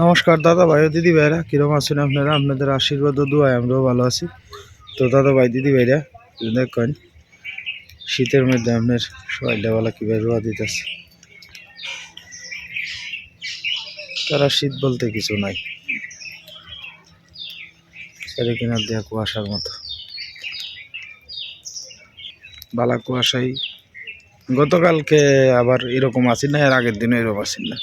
নমস্কার দাদা ভাই ও দিদি ভাইরা, কিরম আছেন আপনারা? আপনাদের আশীর্বাদ ও দোয়ায় আমরাও ভালো আছি। তো দাদা ভাই, দিদি ভাইরা, দেখেন, শীতের মধ্যে আপনার সবাইটা বলা কীভাবে রোয়া দিতেছে। তারা শীত বলতে কিছু নাই। সেরে কিনার দেওয়া কুয়াশার মতো। বালা কুয়াশাই। গতকালকে আবার এরকম আছি না, এর আগের দিনে এরকম আছি না।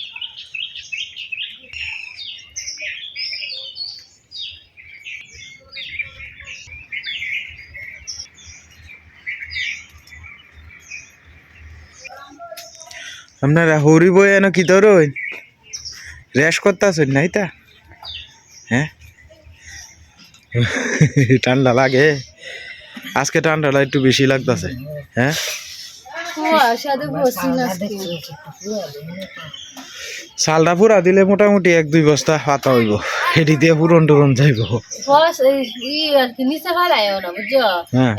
আপনারা হরি বই এনে কি তোর রেশ করতে আছেন নাই তা হ্যাঁ? ঠান্ডা লাগে। আজকে ঠান্ডাটা একটু বেশি লাগতেছে। হ্যাঁ? না চালটা পুরা দিলে মোটামুটি এক দুই বস্তা পাতা হইব। এটি দিয়ে পুরন টুরন যাইব। কি নিচে ফেলায় না বুঝছ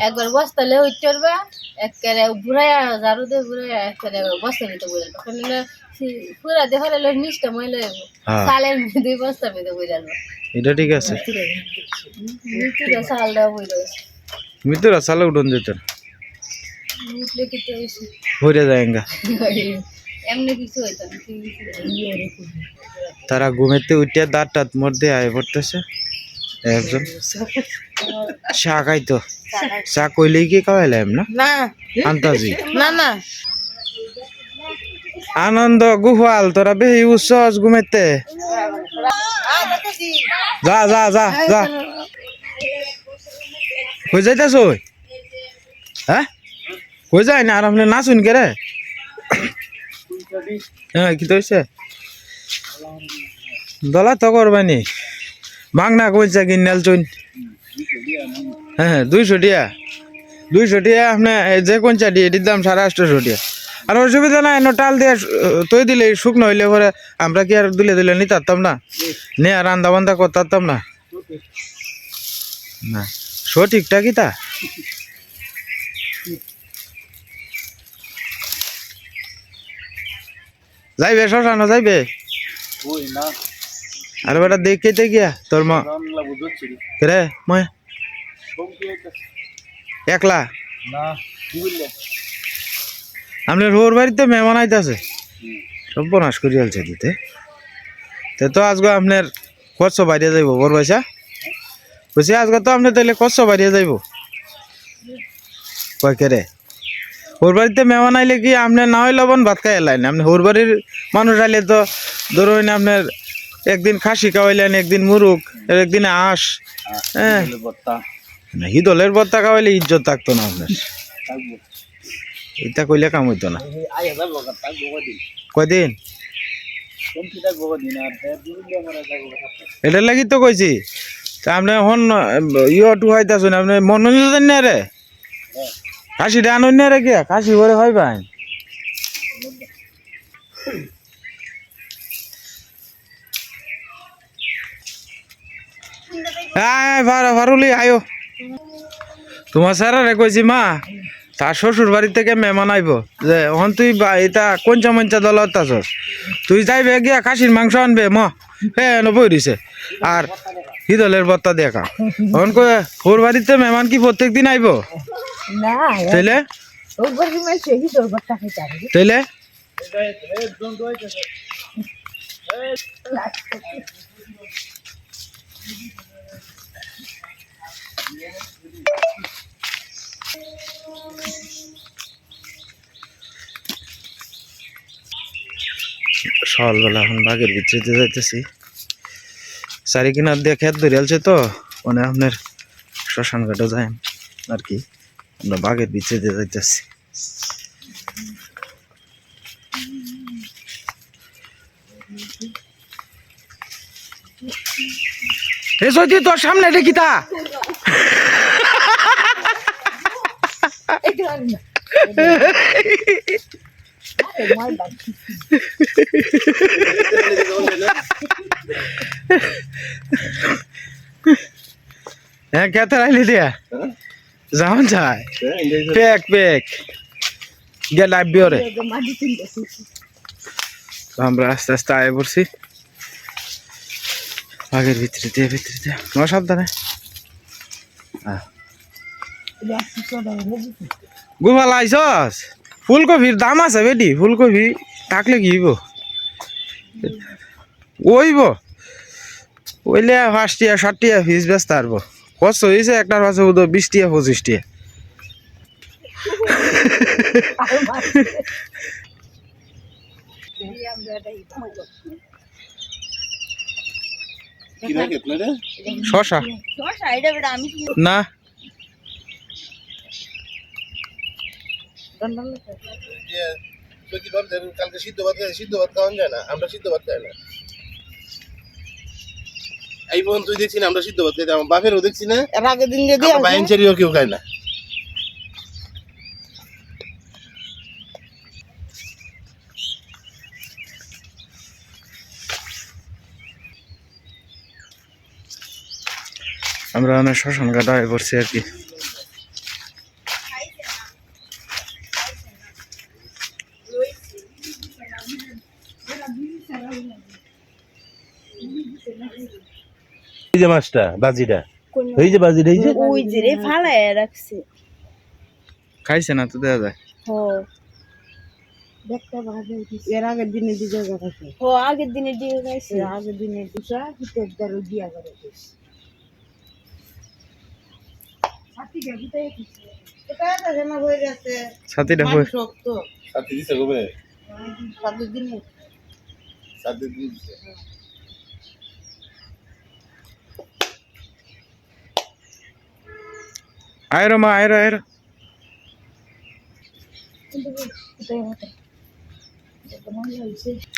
একবার বস্তালে উঠ চড়বা একবারে ঘুরাইয়া ঝাড়ু দিয়ে ঘুরাইয়া একবারে বস্তা ভিতরে বইরাল ওখানে পুরা দিয়ে ফেলালে নিচটা হ্যাঁ চালের মধ্যে বস্তার ভিতরে বইরাল এটা ঠিক আছে। নিচে চালটা বইরাল মিতুরা চালে উঠন যেত উঠলে হয়েছে হইরে যায়গা। এমনি কিছু হইতো না তারা ঘুমেতে উঠে দাঁত টাত মধ্যে আয় পড়তেছে। একজন। চা খাইতো। চা কইলেই কি খাওয়াইলাম না? না। আন্তাজি। না না। আনন্দ গুফাল তোরা বেশি উচ্ছস ঘুমেতে। যা যা যা যা। হয়ে যাইতাছ হ্যাঁ? হয়ে যায় না? আর আপনি নাচুন কে রে? হ্যাঁ কি হয়েছে দলা তো করবানি। বাংনা কইছে কিনাল চুন হ্যাঁ দুইশো টিয়া। দুইশো টিয়া আপনি যে কোন দিয়ে দাম সাড়ে আটশোশো টিয়া। আর অসুবিধা নাই টাল দিয়ে তৈ দিলে শুকনো হইলে পরে আমরা কি আর দিলে দিলে নিতে পারতাম না? নে আর রান্দা বান্দা করতে পারতাম না? না, সঠিকটা কি তা? যাইবে শ্মশানো যাইবে? আর বেটা দেখতে গিয়া তোর মা। রে। একলা? আপনার হোর বাড়িতে মেহমান আইতাছে। সব বনাশ করি আলছে দিতে। তে তো আজকে আপনার কষ্ট বাইরে যাইব বর পয়সা বলছি আজকে তো আপনি তাহলে কষ্ট বাইরে যাইব। কয় কে রে? হোর বাড়িতে মেহমান আইলে কি আপনার না হয় লবণ ভাত খাই এলাইন আপনি হোর বাড়ির মানুষ আইলে তো ধরুন আপনার একদিন খাসি খাওয়াইলেন একদিন মুরুক একদিন আঁশ হ্যাঁ। হিদলের বত্তা খাওয়াইলে ইজ্জত থাকতো না আপনার। এটা কইলে কাম হইতো না। কয়দিন? এটার লাগি তো কইছি। তা আপনি এখন ইয়ে টু হইতাছেন আপনি মনোরঞ্জন না রে? কাশিটা আনুন না রে গিয়া? কাশি ভরে হয় ভাই ভারুলি আয়ো তোমার স্যারারে কইছি, মা, তার শ্বশুর বাড়ি থেকে মেহমান আইব। যে হন তুই এটা কঞ্চা মঞ্চা দলত আছস তুই যাইবে গিয়া খাসির মাংস আনবে, ম। হ্যাঁ বই দিছে আর হিদলের বত্তা দেখা হন কয়ে, ওর বাড়িতে মেহমান কি প্রত্যেক দিন আইব? না তাইলে? সকালবেলা এখন বাঘের ভিতরে যাইতেছি। চারি কিনার দিয়ে খেত ধরে আলছে তো মানে আপনার শ্মশান ঘাটে যায় আর কি। আমরা বাঘের ভিতরে দিয়ে যাইতেছি। তোর সামনে রেখি তা। হ্যাঁ কেতে রাইলি দিয়া। যাওন যায় পেক পেক গিয়ে লাইভ বিওরে তো আমরা আস্তে আস্তে আয় পড়ছি। বাঘের ভিতরে দিয়ে ভিতরে দিয়ে সাবধানে। ফুলকপির দাম আছে বেটি ফুলকপি থাকলে কি হইব? ওইব ওইলে পাঁচ টিয়া ষাট টিয়া ফিস ব্যস্ত আরব কষ্ট হয়েছে একটার পাশে বোধ বিশ টিয়া, পঁচিশ টিয়া। কি লাগে আপনারা শশা না যে তুই কালকে সিদ্ধ ভাত সিদ্ধ ভাত খাওয়ান যায় না, আমরা সিদ্ধ ভাত খাই না। এই বোন তুই দেখছি না আমরা সিদ্ধ ভাত খাই আমার বাপেরও দেখছি না এর আগের দিন যদি আমার বাইন চেরিও কেউ খায় না। আমরা অনেক শ্মশান কাটায় করছি আর কি। এই যে মাছটা বাজিটা। এই যে বাজিটা এই যে? ওই যে রে ফালায় রাখছে। খাইছে না তো দেওয়া যায়। হ। এর আগের দিনে দিকে রাখাছে হ আগের দিনে দিয়ে গাইছে আগের দিনে দুটা হিতের দ্বারা দিয়া করে ছাতিটা হয়ে সাথে দিছে কবে সাতের দিনে। সাথে দিছে। মা আয়রো আয়রো।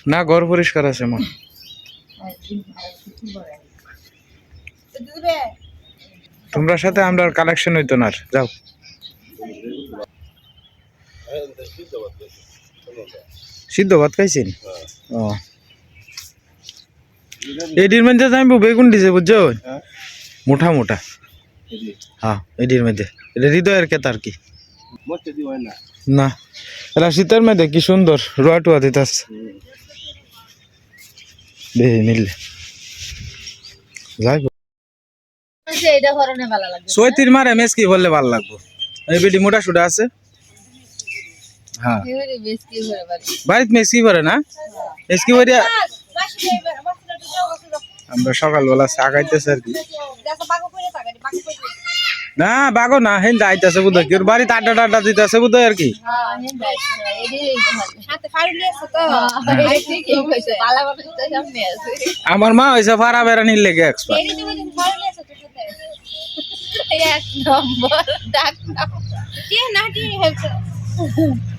না ঘর পরিষ্কার আছে মা। তোমরা সাথে আমরা কালেকশন হইতো না। যাও। সিদ্ধ ভাত খাইছেন? ও। এডির মধ্যে যাইব বেগুন দিছে বুঝছ? হ্যাঁ। মোটা মোটা। হ্যাঁ এডির মধ্যে। এটা হৃদয়ের কেতার কি? মরতে দিও না। এরা শীতের মধ্যে, কি সুন্দর রোয়া টুয়া দেখি মিললে এটা সৈতির মারে মেস কি বললে লাগবো। মোটা সুটা আছে। হ্যাঁ। কি কি না? মেস কি আমরা সকালবেলা চা খাইতেছি আর কি। না বাগো না, হেন যাইতেছে বুধ কি? ওর বাড়িতে আড্ডা টাড্ডা দিতেছে বুধ আর কি? আমার মা হয়েছে ফাড়া বেড়ানির লেগে এক্সপার্ট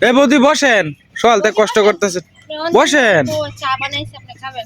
এ বৌদি বসেন সকালতে কষ্ট করতেছে। বসেন। চা বানাইছে আপনি খাবেন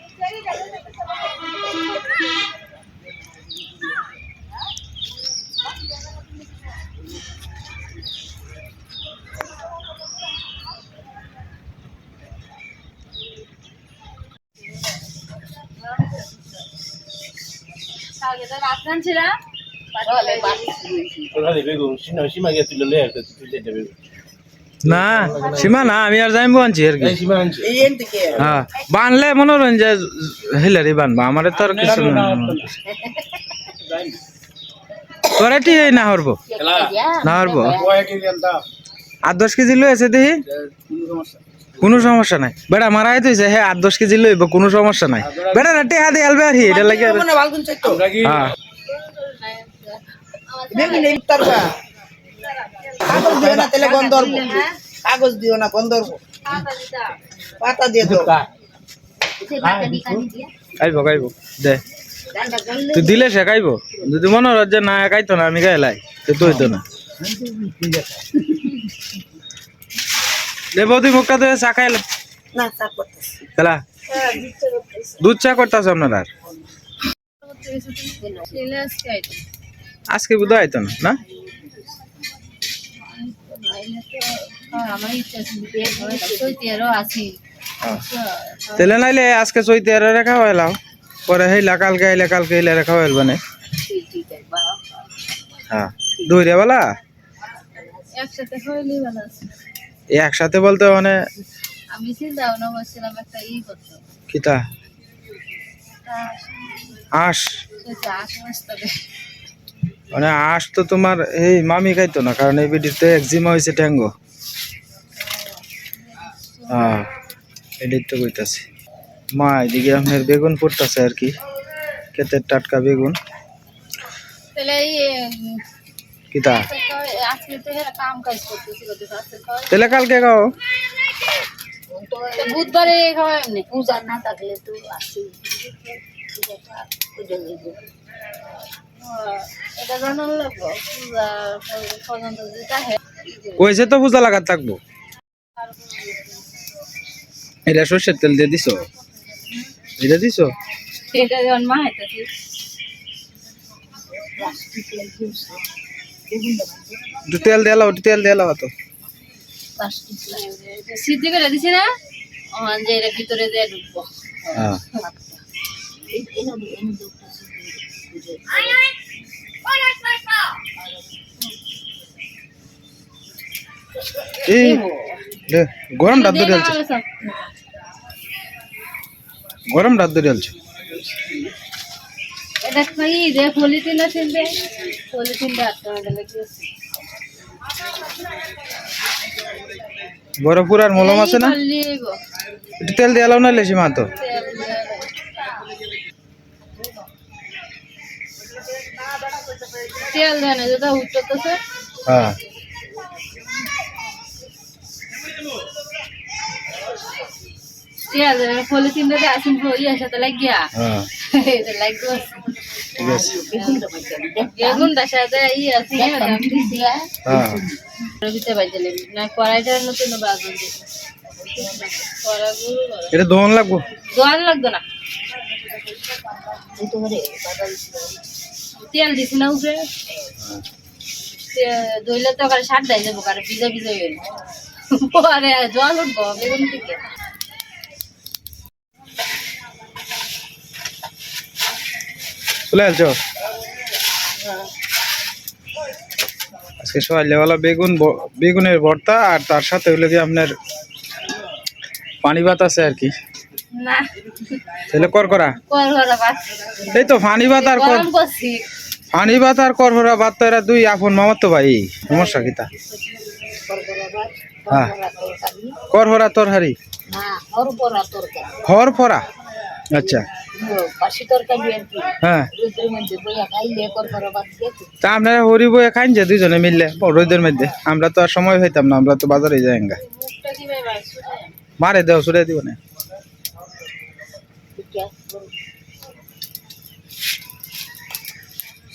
ছিল বলে বাড়ি ওখানে বেগুন দেবে। না সীমা না আমি আর যাইব আনছি আর কি। এই সীমা আনছে। হ্যাঁ বানলে মনে করেন যে হিলারি বানবা আমার তো আর কিছু না। তোরা ঠিক না হরবো? না হরবো? আট দশ কেজি লই আছে দেখি? কোনো সমস্যা। নাই। বেড়া মারাই তুইছে হ্যাঁ আট দশ কেজি লইব কোনো সমস্যা নাই। বেড়া না টেহা দিয়ে আলবে আর কি এটা লাগে হ্যাঁ। কাগজ দিও না তাহলে গন্ধ হব কাগজ দিও না গন্ধ হব পাতা দিয়ে দাও খাইব খাইব। দে। তুই দিলে সে খাইব। যদি মনে হয় যে না খাইতো না আমি খাইলাই তো তুই তো না। দে বৌদি মুখটা তো চা খাইলে না খেলা। দুধ চা করতেছ আপনার আজকে বুধ আইতো না না? তেলে নাইলে আজকে চৈতে আর রেখা হইলাম পরে হেইলা কালকে আইলে কালকে আইলে রেখা হইল মানে হ্যাঁ। দৌড়ে বলা? একসাথে বলতে মানে আমি চিন্তা ভাবনা করছিলাম একটা ই করতো। কিতা? আস তবে। মানে আস তো তোমার এই মামি খাইতো না কারণ এই বিডিতে একজিমা হয়েছে ট্যাঙ্গো হ্যাঁ তো কইতাছি। মা এদিকে আপনার বেগুন ফুটতেছে আর কি ক্ষেতের টাটকা বেগুন। তাহলে কিতা? তাহলে কালকে খাও। বুধবারে এমনি পূজা না থাকলে তো আসি এটা জানার লাগবো পূজা পর্যন্ত যেটা কইছে তো পূজা লাগাত থাকব। এটা সর্ষের তেল দিয়ে দিছো? এটা দিছো? এটা যখন মা হাইতেছি একটু তেল দিয়ে একটু তেল দিয়ে তো সিদ্ধি করে দিছি না? ওখান যে এর ভিতরে দিয়ে ঢুকবো। হ্যাঁ। এই দে, গরম রাত ধরে আলছে গরম রাত ধরে আলছে এটা খাই পলিথিন আছে পলিথিন বড় মলম আছে না? তেল দিয়ে এলাও না লেসি মা তো। তেল দেয় না যেটা উঠতেছে হ্যাঁ। তেল দেয় না আসুন ইয়ে সাথে লাগিয়া। হ্যাঁ। এটা লাগবে ঠিক আছে। সাথে ইয়ে আছে হ্যাঁ। রবিতে বাজলে না কড়াইটা নতুন এটা দহন লাগবো? দোয়ান লাগতো না। তেল দিছি না উপরে। তে- দইলে তো কারে সার দেয় যাব কারে ভিজা ভিজা হইল পরে জল উঠবো বেগুন থেকে। চলে আসছো? আজকে সকালবেলা বেগুন বেগুনের ভর্তা আর তার সাথে হলো কি আপনার পানি ভাত আছে আর কি। না। তাহলে কর করা। এই তো পানি ভাত আর কর। ভাত আর করহরা ভাত তো এরা দুই আপন মামার তো ভাই সমস্যা কিতা হ্যাঁ। করহরা তরহারি না ওর বড়া হর ফরা আচ্ছা। হ্যাঁ। তা আপনারা হরি খাইন যে দুজনে মিললে রোদের মধ্যে। আমরা তো আর সময় হইতাম না আমরা তো বাজারে যাই মারে দেও সুরে দিব না।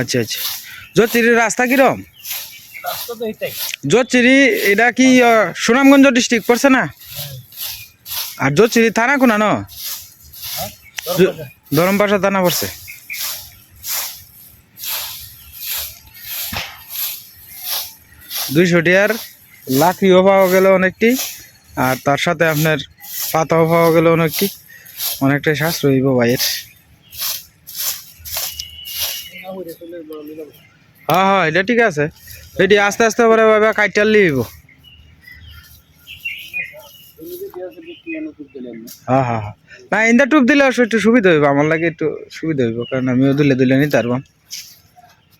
আচ্ছা আচ্ছা। জ্যোতির রাস্তা কিরম? জ্যোতিরি এটা কি সুনামগঞ্জ ডিস্ট্রিক্ট পড়ছে না? আর থানা কোনা ন? ধরমপাশা। থানা পড়ছে। দুইশো টিয়ার লাকড়িও পাওয়া গেল অনেকটি আর তার সাথে আপনার পাতাও পাওয়া গেল অনেকটি। অনেকটাই সাশ্রয়ী ভাইয়ের। হ্যাঁ হ্যাঁ এটা ঠিক আছে। এটি আস্তে আস্তে করে বাবা কাইটাল লিব। হ্যাঁ হ্যাঁ হ্যাঁ। না দিলে একটু সুবিধা হইব, আমার লাগে একটু সুবিধা হইব, কারণ আমিও দিলে দিলে নিতে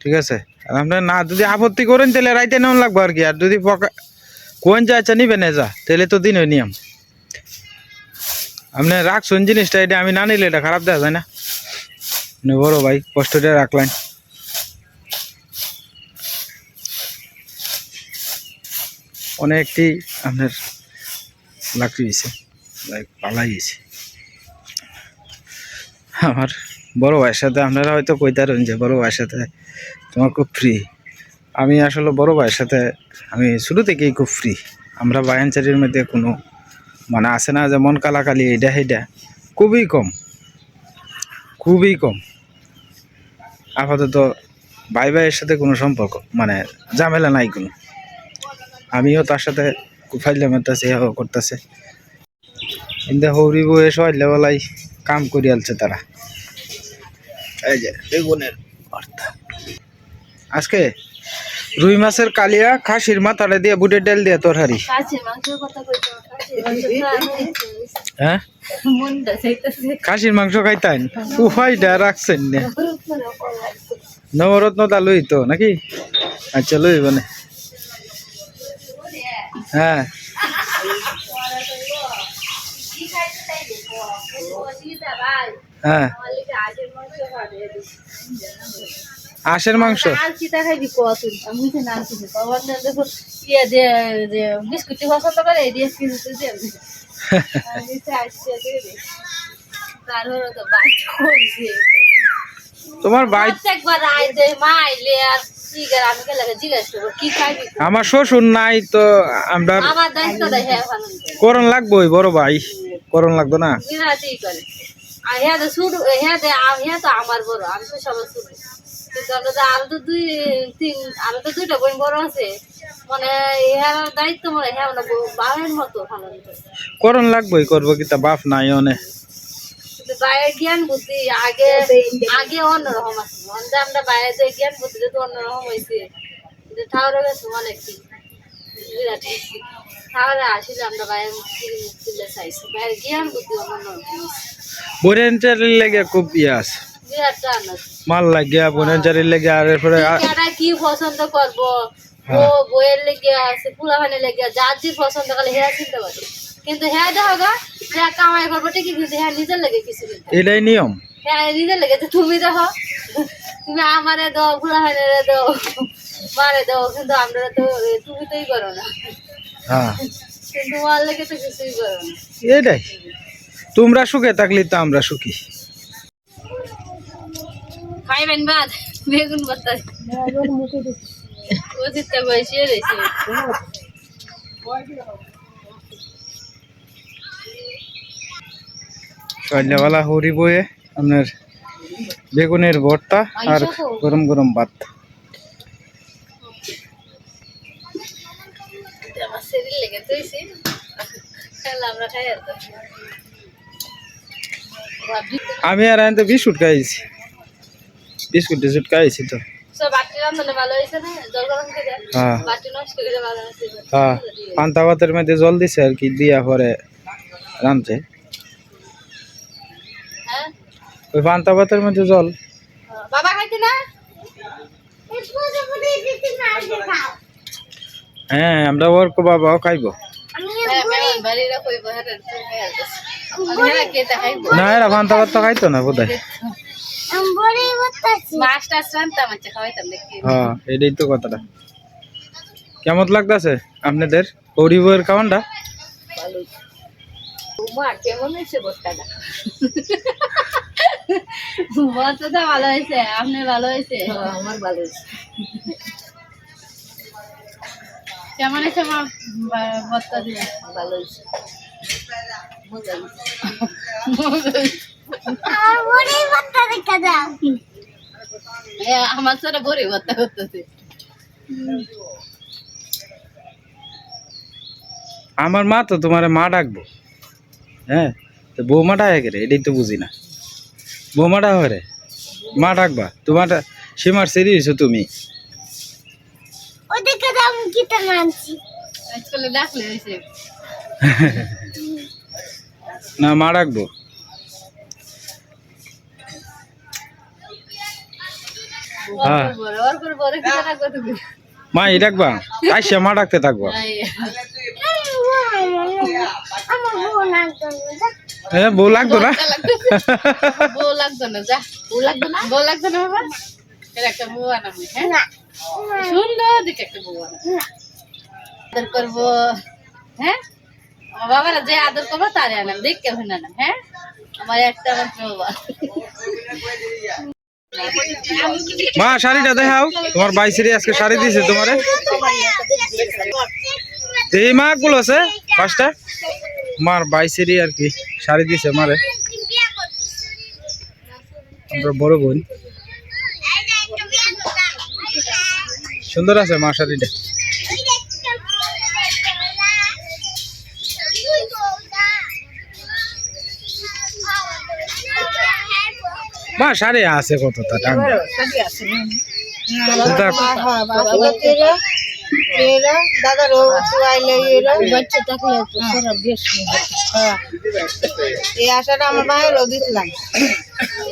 ঠিক আছে? আর না, যদি আপত্তি করেন তাহলে আর কি, আর যদি পকা কোন যা আচ্ছা নিবেন যা, তাহলে তো দিন নিয়ম। আপনি রাখছেন জিনিসটা এটা আমি না নিলে এটা খারাপ দেওয়া যায় না বড় ভাই কষ্টটা রাখলেন অনেকটি আপনার লাকড়ি হয়েছে পালাই গেছে আমার বড় ভাইয়ের সাথে আপনারা হয়তো কইতারেন যে বড় ভাইয়ের সাথে তোমার খুব ফ্রি আমি আসলে বড় ভাইয়ের সাথে আমি শুরু থেকেই খুব ফ্রি আমরা বায়ানচারির মধ্যে কোনো মানে আছে না যেমন কালাকালি এটা সেইটা খুবই কম। খুবই কম। আপাতত ভাই ভাইয়ের সাথে কোনো সম্পর্ক মানে ঝামেলা নাই কোনো। আমিও তার সাথে কুফাইলে মারতেছে করতেছে। কিন্তু হৌরি বয়ে সবাই লেবেলাই কাম করে আলছে তারা। এই যে বেগুনের আজকে রুই মাছের কালিয়া খাসির মাথাটা দিয়ে বুটের ডাল দিয়ে কাছে মাংস হ্যাঁ? খাসির মাংস খাইতেন? উফাইটা রাখছেন না। নবরত্ন তা লই তো নাকি? আচ্ছা লই মানে হ্যাঁ। হ্যাঁ। আশের মাংস? ইয়ে তোমার আমার শ্বশুর নাই তো আমরা হ্যাঁ করণ লাগবোই বড় ভাই। করণ লাগতো না? হ্যাঁ হ্যাঁ হ্যাঁ তো আমার বড়। আমি তো সবার আরও তো দুই তিন আরও তো দুইটা বোন বড় আছে। মানে দায়িত্ব মনে হ্যাঁ মানে মতো ভালো করণ লাগবোই করব কি তা বাপ নাই অনে। কিন্তু বাইরের জ্ঞান বুদ্ধি আগে আগে অন্যরকম আছে। অন্যটা আমরা বাইরে যে জ্ঞান বুদ্ধি তো অন্যরকম হয়েছে কিন্তু ঠাউরে গেছে অনেক কি বিরাট ঠাউরে আসলে আমরা বাইরে তুলে চাইছি জ্ঞান বুদ্ধি অন্যরকম লেগে খুব ইয়ে আছে। মাল লাগিয়া বোনের চারির লেগে আর এরপরে কি পছন্দ করব? ও বইয়ের লেগে আছে পুলাখানে লেগে যার যে পছন্দ করে হ্যাঁ পারে কিন্তু হ্যাঁ দেখো গা হ্যাঁ কামাই করব ঠিকই কিন্তু হ্যাঁ নিজের লেগে কিছু কিন্তু এটাই নিয়ম। হ্যাঁ নিজের লেগে। তো তুমি দেখো তুমি আমারে দাও পুলাখানে দাও মারে দাও কিন্তু আমরা তো তুমি তোই করো না। হ্যাঁ। কিন্তু লেগে তো কিছুই করো না। এটাই। তোমরা সুখে থাকলে তো আমরা সুখী। খাইবেন বাদ বেগুন ভর্তা। ও বসিয়ে রয়েছে সন্ধ্যাবেলা হরি বয়ে আপনার বেগুনের ভর্তা আর গরম গরম ভাত। আমি আর আমি তো বিস্কুট খাইছি। বিস্কুট টিস্কুট খাইছি তো হ্যাঁ হ্যাঁ পান্তা ভাতের মধ্যে জল দিছে আর কি দিয়া পরে রাঁধছে হ্যাঁ ওই পান্তা ভাতের মধ্যে জল বাবা খাইতে না হ্যাঁ আমরা ওর বাবাও খাইবো হ্যাঁ হ্যাঁ হ্যাঁ না এরা পান্তা ভাত তো খাইতো না বোধ মাছ হ্যাঁ এটাই তো কথাটা। কেমন লাগতেছে আপনাদের? খাওয়ানটা ভালো কেমন হয়েছে বস্তাটা? বস্তাটা ভালো হয়েছে আপনি ভালো হয়েছে? আমার ভালো হয়েছে। কেমন হয়েছে মা বস্তা দিয়ে? ভালো হয়েছে। মজা হয়েছে। আমার করতেছে। আমার মা তো তোমার মা ডাকবো। হ্যাঁ? তো বৌমাটা হয়ে গেলে এটাই তো বুঝি না। বৌমাটা হরে মা ডাকবা? তোমার সীমার সেরি হয়েছো তুমি। আজকাল ডাকলে হয়েছে। না মা ডাকবো। হ্যাঁ। মা এই ডাকবা? আইসা, মা ডাকতে থাকবা। হ্যাঁ বউ লাগতো না? বউ না যা বউ লাগতো না। বউ না বাবা এর একটা বউ হ্যাঁ সুন্দর একটা করব হ্যাঁ আমার বাবারা যে আদর করব তারে আনাম দেখ কেমন আনাম হ্যাঁ একটা মা, শাড়িটা দেখাও। তোমার বাইশেরই আজকে শাড়ি দিয়েছে তোমারে। এই মা গুলো আছে, পাঁচটা। মার বাইশেরই আর কি শাড়ি দিয়েছে মারে। আমরা বড় বোন। সুন্দর আছে মা শাড়িটা। মা আছে কত তা টান দাদা রো আইলে বাচ্চা থাকলে তো সারা বেশ এই আশাটা আমার দিছিলাম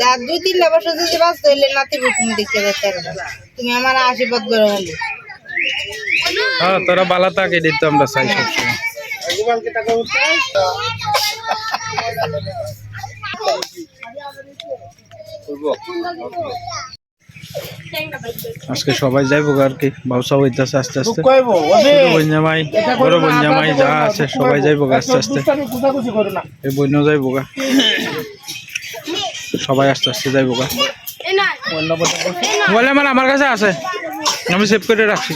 আর দুই তিনটা বছর যদি বাঁচতে হইলে নাতির তুমি দেখতে তুমি আমার আশীর্বাদ করে হলে হ্যাঁ তোরা বালা তাকে দিতে আমরা চাই সবসময়। আজকে সবাই যাইবো আর কি ব্যবসা হইতেছে আস্তে আস্তে। বঞ্জামাই বড় বঞ্জামাই যা আছে সবাই যাইবো আস্তে আস্তে। এই বন্য যাইবো গা। সবাই আস্তে আস্তে যাইবো গা। মোবাইল নাম্বার আমার কাছে আছে আমি সেভ করে রাখছি।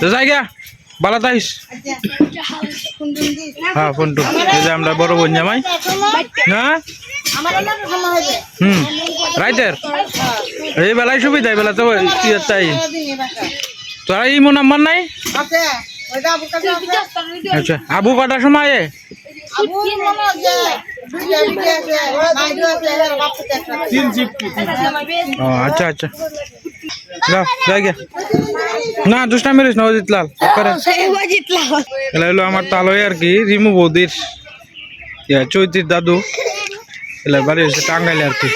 তো যাই গা। বালা তাইস হ্যাঁ ফোন টু এই যে আমরা বড় বোন জামাই। না? হুম। রাইতের? এই বেলায় সুবিধা এই বেলা তো তাই। তোরা ইমো নাম্বার নাই? আচ্ছা আবু কটার সময় আচ্ছা আচ্ছা। না দুষ্টা মেরিস না অজিত লাল। এলা হলো আমার তালয় আর কি রিমু বৌদির ইয়া, চৈতির দাদু। এলা বাড়ি হচ্ছে টাঙ্গাইলে আর কি।